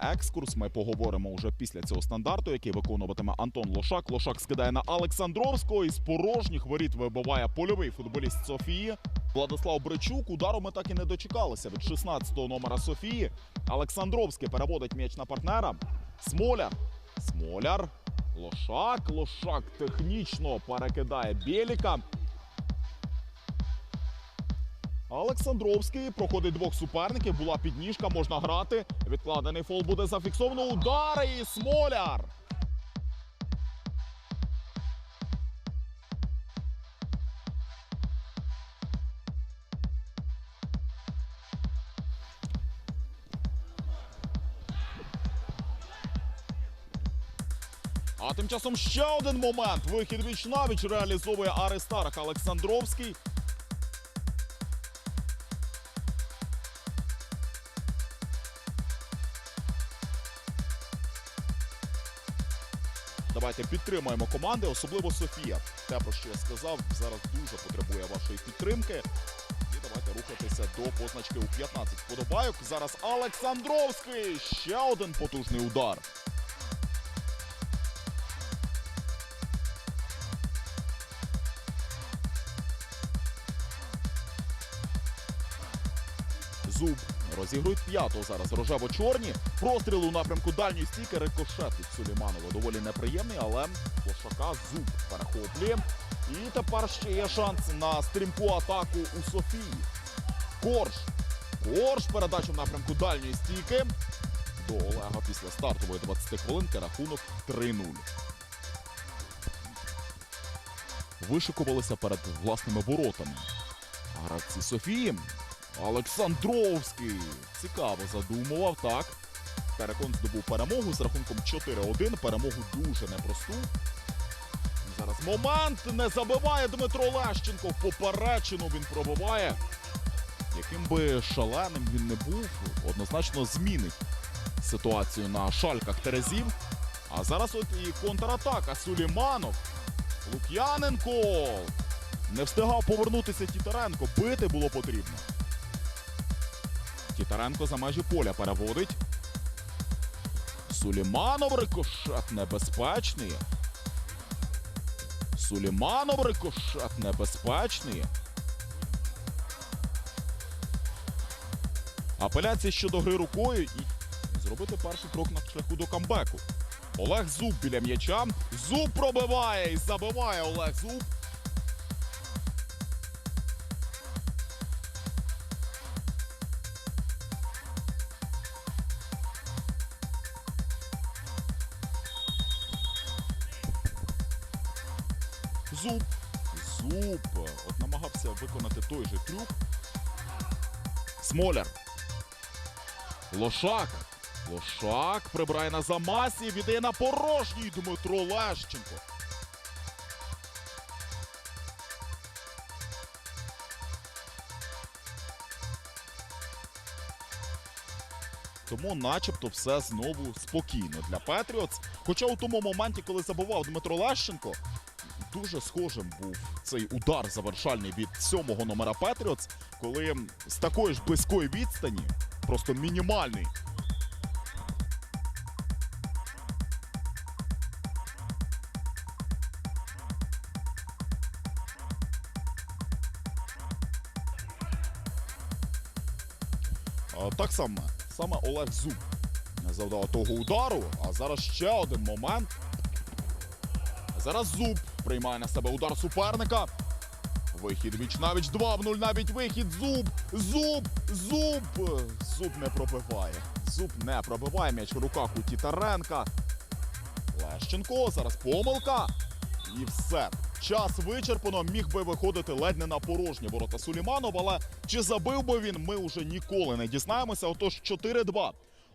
Екскурс ми поговоримо вже після цього стандарту, який виконуватиме Антон Лошак. Лошак скидає на Олександровського і з порожніх воріт вибиває польовий футболіст Софії. Владислав Бричук. Удару ми так і не дочекалися від 16-го номера Софії. Олександровський переводить м'яч на партнера. Смоляр. Смоляр. Лошак. Лошак технічно перекидає Біліка. Олександровський проходить двох суперників. Була підніжка, можна грати. Відкладений фол буде зафіксовано. Удар і Смоляр. А тим часом ще один момент. Вихід віч навіч реалізовує Аристарх Олександровський. Давайте підтримаємо команди, особливо Софія. Те, про що я сказав, зараз дуже потребує вашої підтримки. І давайте рухатися до позначки у 15 вподобайок. Зараз Олександровський. Ще один потужний удар. Зуб розігрують п'ятого зараз. Рожево-чорні. Простріл у напрямку дальньої стійки. Рикошет від Суліманова. Доволі неприємний, але Лошака зуб перехоплює. І тепер ще є шанс на стрімку атаку у Софії. Корж. Корж. Передача в напрямку дальньої стійки. До Олега після стартової 20 хвилинки рахунок 3-0. Вишикувалися перед власними воротами. Гравці Софії. Олександровський цікаво задумував, так. Перекон здобув перемогу з рахунком 4-1. Перемогу дуже непросту. Зараз момент не забиває Дмитро Лещенко. Поперечину він пробиває. Яким би шаленим він не був, однозначно змінить ситуацію на шальках Терезів. А зараз от і контратака Суліманов. Лук'яненко. Не встигав повернутися Тітаренко. Бити було потрібно. Тітаренко за межі поля переводить. Суліманов рикошет небезпечний. Суліманов рикошет небезпечний. Апеляція щодо гри рукою і зробити перший крок на шляху до камбеку. Олег Зуб біля м'яча. Зуб пробиває і забиває Олег Зуб. Зуб. Зуб. От намагався виконати той же трюк. Смоляр. Лошак. Лошак прибирає на замасі. Віддає на порожній Дмитро Лещенко. Тому начебто все знову спокійно для Петріотс. Хоча у тому моменті, коли забував Дмитро Лещенко, дуже схожим був цей удар завершальний від сьомого номера Петріотс, коли з такої ж близької відстані, просто мінімальний. Так само, саме Олег Зуб завдав того удару, а зараз ще один момент. Зараз зуб приймає на себе удар суперника. Вихід віч навіч 2 в 0 навіть вихід. Зуб, зуб, зуб. Зуб не пробиває. Зуб не пробиває м'яч в руках у Тітаренка. Лещенко, зараз помилка. І все. Час вичерпано, міг би виходити ледь не на порожні ворота Суліманов, але чи забив би він, ми вже ніколи не дізнаємося. Отож 4-2